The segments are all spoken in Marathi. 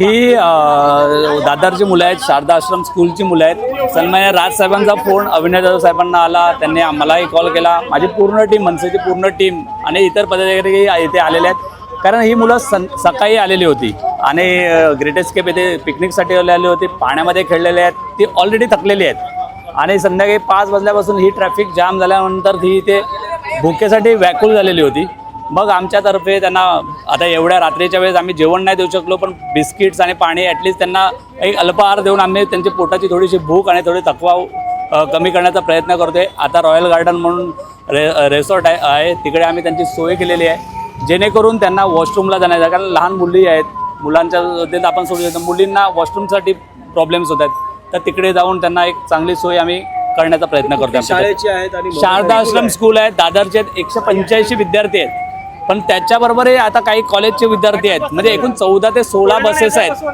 ही दादरची मुलं आहेत शारदा आश्रम स्कूलची मुलं आहेत. सन्मान्य राजसाहेबांचा फोन अविनाश जाधव साहेबांना आला त्यांनी आम्हालाही कॉल केला. माझी पूर्ण टीम मनसेची पूर्ण टीम आणि इतर पदाधिकारी इथे आलेले आहेत. कारण ही मुलं सं सकाळी आलेली होती आणि ग्रेटेस्केप येथे पिकनिकसाठी आलेली होती पाण्यामध्ये खेळलेले आहेत ती ऑलरेडी थकलेली आहेत. आणि संध्याकाळी पाच वाजल्यापासून ही ट्रॅफिक जाम झाल्यानंतर ती इथे भुकेसाठी व्याकुल झालेली होती. मग आमच्यातर्फे त्यांना आता एवढ्या रात्रीच्या वेळेस आम्ही जेवण नाही देऊ शकलो पण बिस्किट्स आणि पाणी ॲटलिस्ट त्यांना एक अल्पहार देऊन आम्ही त्यांची पोटाची थोडीशी भूक आणि थोडी थकवा कमी करण्याचा प्रयत्न करतोय. आता रॉयल गार्डन म्हणून रे रेसॉर्ट आहे आहे. तिकडे आम्ही त्यांची सोय केलेली आहे. जेणेकरून त्यांना वॉशरूमला जाण्याचा कारण लहान मुली आहेत. मुलांच्या बाबतीत आपण सोडू शकतो. मुलींना वॉशरूमसाठी प्रॉब्लेम्स होत आहेत. तर तिकडे जाऊन त्यांना एक चांगली सोय आम्ही करण्याचा प्रयत्न करतो शाळेचे आहेत आणि शारदा आश्रम स्कूल आहेत दादरचे आहेत. एकशे पंच्याऐंशी विद्यार्थी आहेत. पण त्याच्याबरोबरही आता काही कॉलेजचे विद्यार्थी आहेत. म्हणजे एकूण चौदा ते सोळा बसेस आहेत.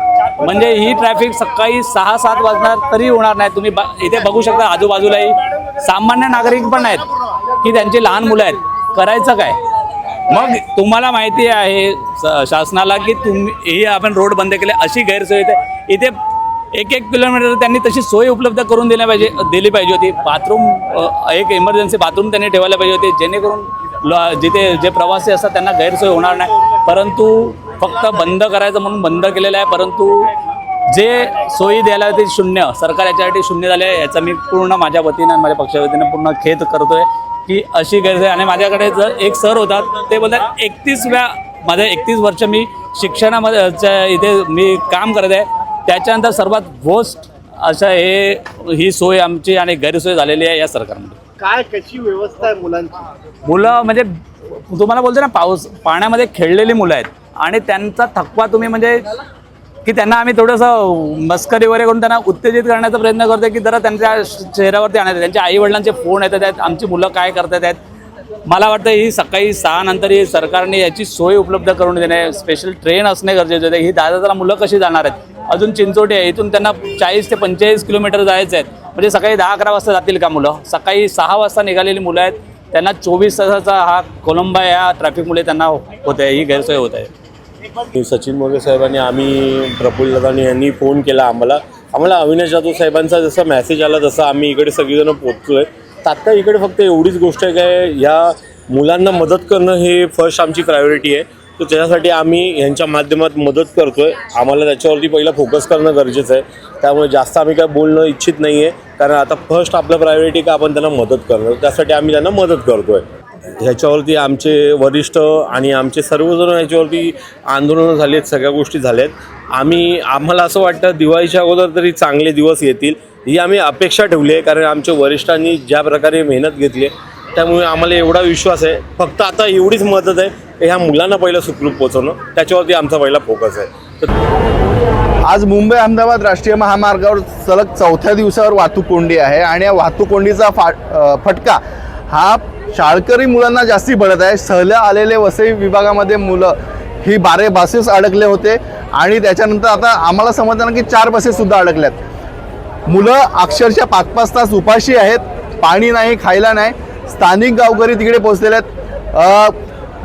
म्हणजे ही ट्रॅफिक सकाळी सहा सात वाजणार तरी होणार नाही. तुम्ही इथे बघू शकता आजूबाजूलाही. सामान्य नागरिक पण आहेत की त्यांची लहान मुलं आहेत. करायचं काय? मग तुम्हाला माहिती आहे स- शासनाला की तुम्ही हे आपण रोड बंद केले अशी गैरसोय इथे इथे एक एक किलोमीटर त्यांनी तशी सोय उपलब्ध करून दिल्या पाहिजे दिली पाहिजे होती. बाथरूम एक इमर्जन्सी बाथरूम त्यांनी ठेवायला पाहिजे होते. जेणेकरून जिथे जे प्रवासी असतात त्यांना गैरसोय होणार नाही. परंतु फक्त बंद करायचं म्हणून बंद केलेलं आहे. परंतु जे सोयी द्यायला ते शून्य सरकार याच्यासाठी शून्य झाले आहे, याचा मी पूर्ण माझ्या वतीनं आणि माझ्या पक्षाच्या वतीनं पूर्ण खेद करतोय की अशी गैरसोय आणि माझ्याकडे जर एक सर होतात ते बोलतात एकतीसव्या माझ्या एकतीस वर्ष मी शिक्षणामध्ये इथे मी काम करत आहे. त्याच्यानंतर सर्वात वोस्ट अशा हे ही सोय आमची आणि गैरसोय झालेली आहे या सरकारमध्ये. काय कशी व्यवस्था आहे मुलांची? मुलं म्हणजे तुम्हाला बोलतो ना पाऊस पाण्यामध्ये खेळलेली मुलं आहेत. आणि त्यांचा थकवा तुम्ही म्हणजे की त्यांना आम्ही थोडंसं मस्करी वगैरे करून त्यांना उत्तेजित करण्याचा प्रयत्न करतो की जरा त्यांच्या चेहऱ्यावरती आणायचं. त्यांच्या आई वडिलांचे फोन येतात आहेत आमची मुलं काय करतात आहेत. मला वाटतं ही सकाळी सहा नंतर ही सरकारने याची सोय उपलब्ध करून देणे स्पेशल ट्रेन असणे गरजेचे आहे. ही दहा दहा मुलं कशी जाणार आहेत? अजून चिंचोटी आहे इथून त्यांना चाळीस ते पंचेचाळीस किलोमीटर जायचं आहेत म्हणजे सकाळी दहा अकरा वाजता जातील का मुलं? सकाळी सहा वाजता निघालेली मुलं आहेत. त्यांना चोवीस तासाचा हा कोलंबा या ट्रॅफिकमुळे त्यांना होत आहे ही गैरसोय होत आहे. सचिन मोरे साहेबांनी आम्ही प्रफुल्ल दादानी यांनी फोन केला आम्हाला. आम्हाला अविनाश जाधव साहेबांचा जसा मेसेज आला तसं आम्ही इकडे सगळीजणं पोचतोय तर आत्ता इकडे फक्त एवढीच गोष्ट आहे काय ह्या मुलांना मदत करणं हे फर्स्ट आमची प्रायोरिटी आहे. तर त्याच्यासाठी आम्ही यांच्या माध्यमात मदत करतोय. आम्हाला त्याच्यावरती पहिला फोकस करणं गरजेचं आहे. त्यामुळे जास्त आम्ही काय बोलणं इच्छित नाही आहे कारण आता फर्स्ट आपलं प्रायोरिटी का आपण त्यांना मदत करणं त्यासाठी आम्ही त्यांना मदत करतोय. ह्याच्यावरती आमचे वरिष्ठ आणि आमचे सर्वजण ह्याच्यावरती आंदोलनं झाली आहेत सगळ्या गोष्टी झाल्या आहेत आम्ही आम्हाला असं वाटतं दिवाळीच्या अगोदर तरी चांगले दिवस येतील. ही आम्ही अपेक्षा ठेवली आहे. कारण आमच्या वरिष्ठांनी ज्या प्रकारे मेहनत घेतली आहे त्यामुळे आम्हाला एवढा विश्वास आहे. फक्त आता एवढीच मदत आहे की ह्या मुलांना पहिलं सुखरूप पोहोचवणं. त्याच्यावरती आमचा पहिला फोकस आहे. तर आज मुंबई अहमदाबाद राष्ट्रीय महामार्गावर सलग चौथ्या दिवसावर वाहतूक कोंडी आहे आणि या वाहतूक कोंडीचा फा फटका हा शाळकरी मुलांना जास्ती पडत आहे. सहल्या आलेले वसई विभागामध्ये मुलं ही बारे बसेस अडकले होते आणि त्याच्यानंतर आता आम्हाला समजलं की चार बसेससुद्धा अडकल्यात. मुलं अक्षरशः पाच पाच तास उपाशी आहेत. पाणी नाही खायला नाही. स्थानिक गावकरी तिकडे पोहोचलेले आहेत.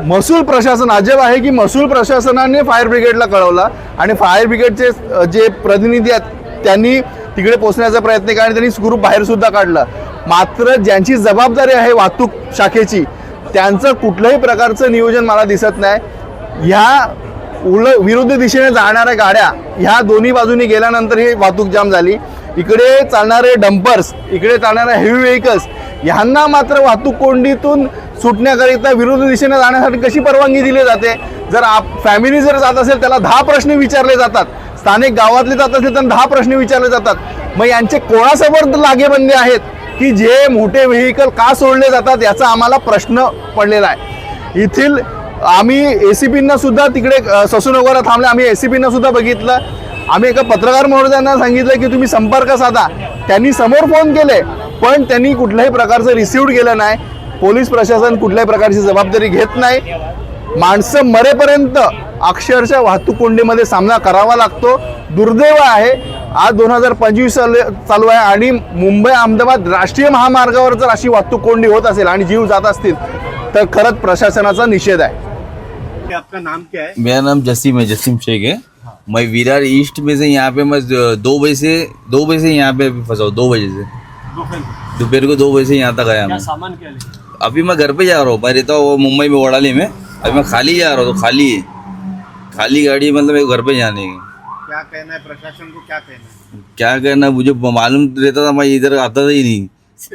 महसूल प्रशासन अजब आहे की महसूल प्रशासनाने फायर ब्रिगेडला कळवलं आणि फायर ब्रिगेडचे जे प्रतिनिधी आहेत त्यांनी तिकडे पोहोचण्याचा प्रयत्न केला आणि त्यांनी स्क्रूप बाहेरसुद्धा काढला काढलं. मात्र ज्यांची जबाबदारी आहे वाहतूक शाखेची त्यांचं कुठल्याही प्रकारचं नियोजन मला दिसत नाही. ह्या उल विरुद्ध दिशेने जाणाऱ्या गाड्या ह्या दोन्ही बाजूनी गेल्यानंतर ही वाहतूक जाम झाली. इकडे चालणारे डंपर्स इकडे चालणारे हेवी व्हेकल्स ह्यांना मात्र वाहतूक कोंडीतून सुटण्याकरिता विरोधी दिशेने जाण्यासाठी कशी परवानगी दिली जाते? जर आप फॅमिली जर जात असेल त्याला दहा प्रश्न विचारले जातात. स्थानिक गावातले जात असेल त्यांना दहा प्रश्न विचारले जातात. मग यांचे कोणासमोर लागेबंदे आहेत की जे मोठे व्हेकल का सोडले जातात याचा आम्हाला प्रश्न पडलेला आहे. येथील आम्ही ए सी पींना सुद्धा तिकडे अ, ससूनगरला थांबले. आम्ही ए सी पींना सुद्धा बघितलं. आम्ही एका पत्रकार महोदयांना सांगितलं की तुम्ही संपर्क साधा. त्यांनी समोर फोन केले पण त्यांनी कुठल्याही प्रकारचं रिसिव्ड केलं नाही. पोलीस प्रशासन कुठल्याही प्रकारची जबाबदारी घेत नाही. माणसं मरेपर्यंत अक्षरशः वाहतूक कोंडीमध्ये सामना करावा लागतो. दुर्दैव आहे. आज दोन हजार पंचवीस चालू आहे आणि मुंबई अहमदाबाद राष्ट्रीय महामार्गावर जर अशी वाहतूक कोंडी होत असेल आणि जीव जात असतील तर खरंच प्रशासनाचा निषेध आहे. आपका नाम क्या है? मेरा नाम जसीम है जसीम शेख है। मैं विरार ईस्ट में से यहाँ पे मैं दो बजे से दो बजे से यहाँ पे फंसा हूँ दो बजे से। दोपहर को दो बजे से यहाँ तक आया मैं। सामान क्या अभी मैं घर पे जा रहा हूँ मैं रहता हूँ मुंबई में वड़ाली में अभी मैं खाली जा रहा हूँ तो खाली है। खाली गाड़ी मतलब मेरे घर पे जाने की। क्या कहना है प्रशासन को क्या कहना है? क्या करना मुझे मालूम रहता था मैं इधर आता था ही नहीं।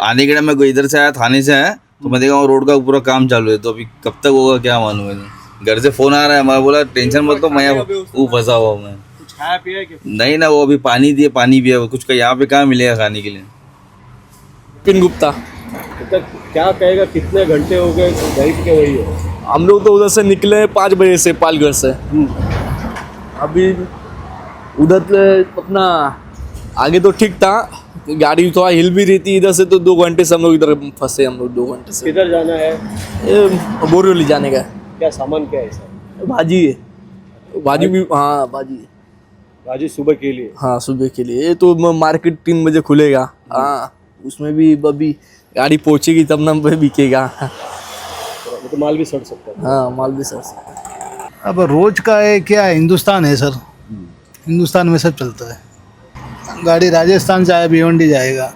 आने के टाइम मैं इधर से आया थाने से आया तो मैं देखा रोड का पूरा काम चालू है तो अभी कब तक होगा क्या मालूम है। घर से फ़ोन आ रहा है मैं बोला टेंशन मत लो मैं वो फंसा हुआ मैं। कुछ खाया पिया है कि नहीं ना वो अभी पानी दिए पानी पिया कुछ का यहाँ पे कहाँ मिलेगा खाने के लिए? विपिन गुप्ता। तो क्या कहेगा कितने घंटे हो गए के वही है? हम लोग तो उधर से निकले पाँच बजे से पालघर से। अभी उधर से अपना आगे तो ठीक था गाड़ी थोड़ा हिल भी रही थी इधर से तो दो घंटे से हम लोग इधर फंसे हम लोग दो घंटे से। किधर जाना है? ये बोरियोली जाने का है। क्या सामान क्या है सर? भाजी है। भाजी भी हाँ भाजी है। भाजी सुबह के लिए? हाँ सुबह के लिए। ये तो मार्केट तीन बजे खुलेगा। हाँ उसमें भी अभी गाड़ी पहुंचेगी तब ना बिकेगा। तो माल भी सड़ सकता है। हाँ माल भी सर अब रोज का है क्या हिंदुस्तान है सर। हिंदुस्तान में सब चलता है। गाड़ी राजस्थान से आया भिवंडी जाएगा।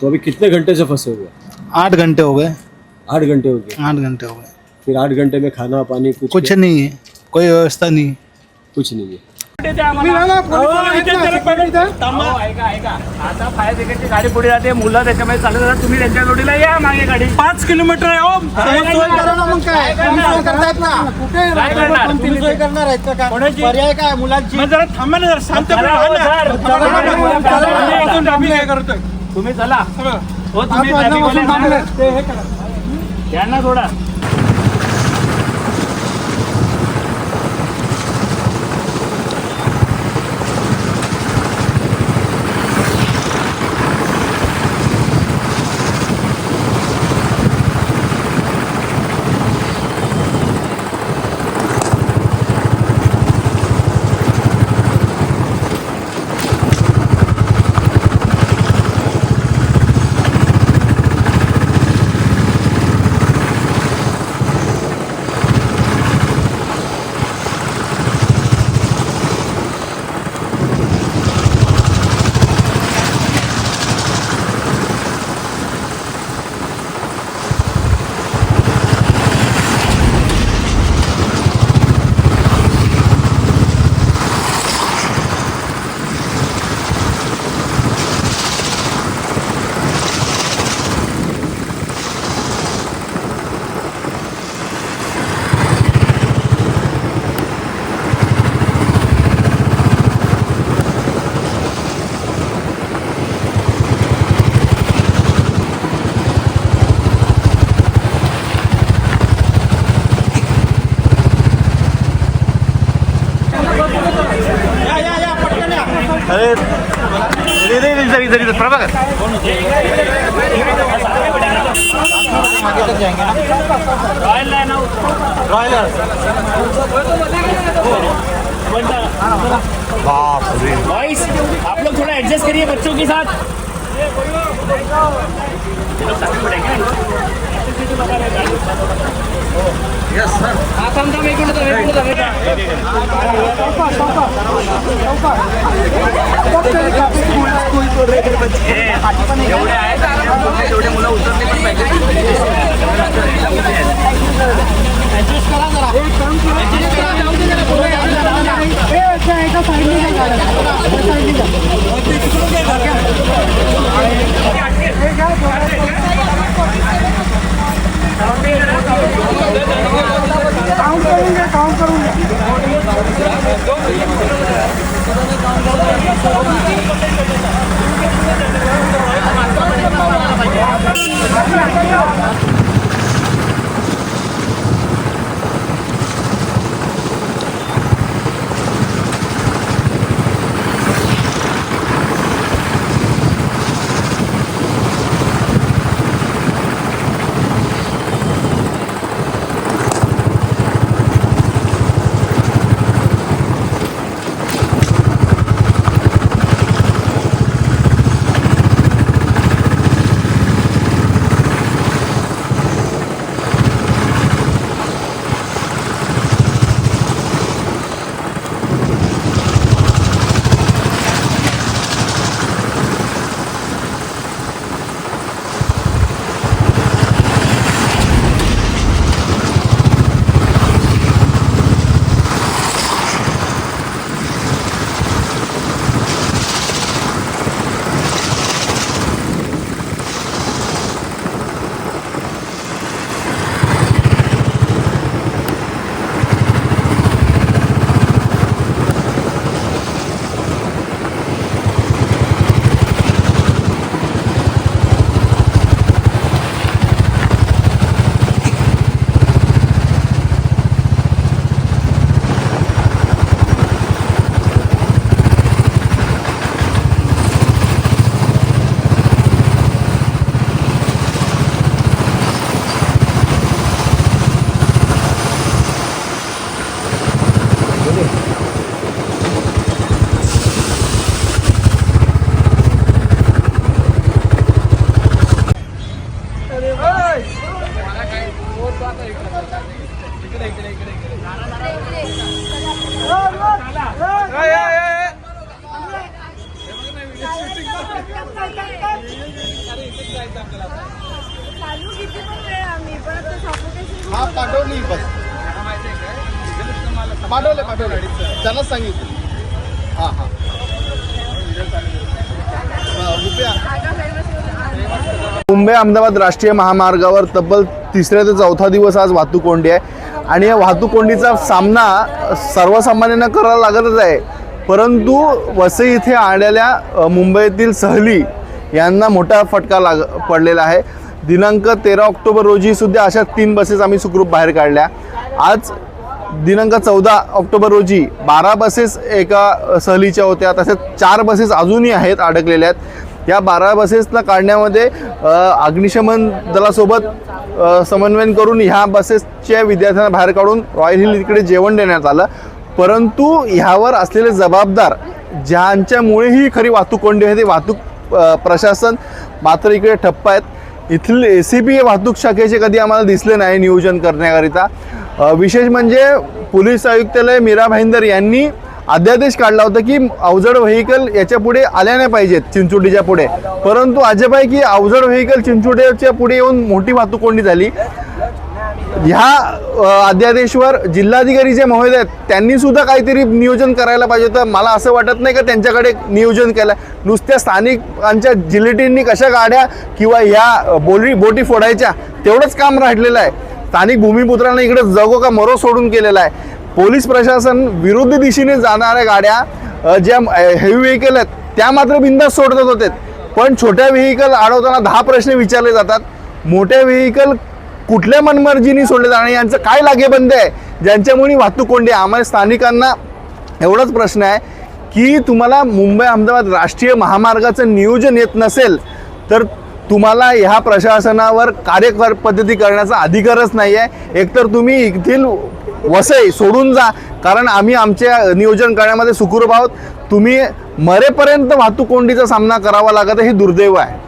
तो अभी कितने घंटे से फंसे हुए आठ घंटे हो गए। आठ घंटे हो गए। आठ घंटे हो गए। फिर आठ घंटे में खाना पानी कुछ कुछ नहीं है। कोई व्यवस्था नहीं है। कुछ नहीं है। आता फायर ब्रिगेडची गाडी पुढे जाते मुलं त्याच्यामध्ये चालत जातात. तुम्ही त्यांच्या जोडीला या मागे गाडी. पाच किलोमीटर आहे हो. काय? करणार? पर्याय काय? मुलांची? मग जरा थांबा ना जरा शांत तुम्ही चला. हो तुम्ही traffic वाले ना. यांना सोडा रॉयल आहे ना बॉयस आप लोग थोड़ा एडजस्ट करिए बच्चों के साथ. यस सर थांब एवढे आहेत एवढे मुलं उतरले पण पाहिजे ॲडजस्ट करा जरा ॲडजस्ट करा पाठवले पाठवले त्यांनाच सांगितलं. हां हां. रुपया. मुंबई अहमदाबाद राष्ट्रीय महामार्गावर तब्बल तिसऱ्या ते चौथा दिवस आज वाहतूक कोंडी आहे. आणि या वाहतूक कोंडीचा सामना सर्वसामान्यांना करावा लागतच आहे. परंतु वसई इथे आलेल्या मुंबईतील सहली यांना मोठा फटका लाग पडलेला आहे. दिनांक तेरा ऑक्टोबर रोजी सुद्धा अशा तीन बसेस आम्ही सुखरूप बाहेर काढल्या. आज दिनांक चौदा ऑक्टोबर रोजी बारा बसेस एका सहलीच्या होत्या तसेच चार बसेस अजूनही आहेत अडकलेल्या आहेत. या बारा बसेसला काढण्यामध्ये अग्निशमन दलासोबत समन्वय समन्वयन करून ह्या बसेसच्या विद्यार्थ्यांना बाहेर काढून रॉयल हिल इकडे जेवण देण्यात आलं. परंतु ह्यावर असलेले जबाबदार ज्यांच्यामुळे ही खरी वाहतूक कोंडी आहे ते वाहतूक प्रशासन मात्र इकडे ठप्प आहेत. इथले ए सी बी वाहतूक शाखेचे कधी आम्हाला दिसले नाही नियोजन करण्याकरिता. विशेष म्हणजे पोलीस आयुक्तालय मीरा भाईंदर यांनी अध्यादेश काढला होता की अवजड व्हेकल याच्यापुढे आल्या नाही पाहिजेत चिंचोटीच्या पुढे. परंतु अजब आहे की अवजड व्हेकल चिंचोटीच्या पुढे येऊन मोठी वाहतूक कोंडी झाली. ह्या अध्यादेशवर जिल्हाधिकारी जे महोदय आहेत त्यांनी सुद्धा काहीतरी नियोजन करायला पाहिजे तर मला असं वाटत नाही का त्यांच्याकडे नियोजन केलं. नुसत्या स्थानिकांच्या जिलेटींनी कशा गाड्या किंवा ह्या बोली बोटी फोडायच्या तेवढंच काम राहिलेलं आहे. स्थानिक भूमिपुत्रांना इकडे जगो का मरो सोडून केलेला आहे. पोलीस प्रशासन विरुद्ध दिशेने जाणाऱ्या गाड्या ज्या हेवी व्हेकल आहेत त्या मात्र बिंदास सोडत होते. पण छोट्या व्हेकल अडवताना दहा प्रश्न विचारले जातात. मोठ्या व्हेकल कुठल्या मनमर्जीने सोडले जाणार यांचं काय लागेबंद आहे? ज्यांच्यामुळे वाहतूक कोंडी आम्हाला स्थानिकांना एवढाच प्रश्न आहे की तुम्हाला मुंबई अहमदाबाद राष्ट्रीय महामार्गाचं नियोजन येत नसेल तर तुम्हाला ह्या प्रशासनावर कार्यकर पद्धती करण्याचा अधिकारच नाही आहे एकतर तुम्ही येथील वसई सोडून जा कारण आम्ही आमच्या नियोजन करण्यामध्ये सुखरूप आहोत. तुम्ही मरेपर्यंत वाहतूक कोंडीचा सामना करावा लागत आहे हे दुर्दैव आहे.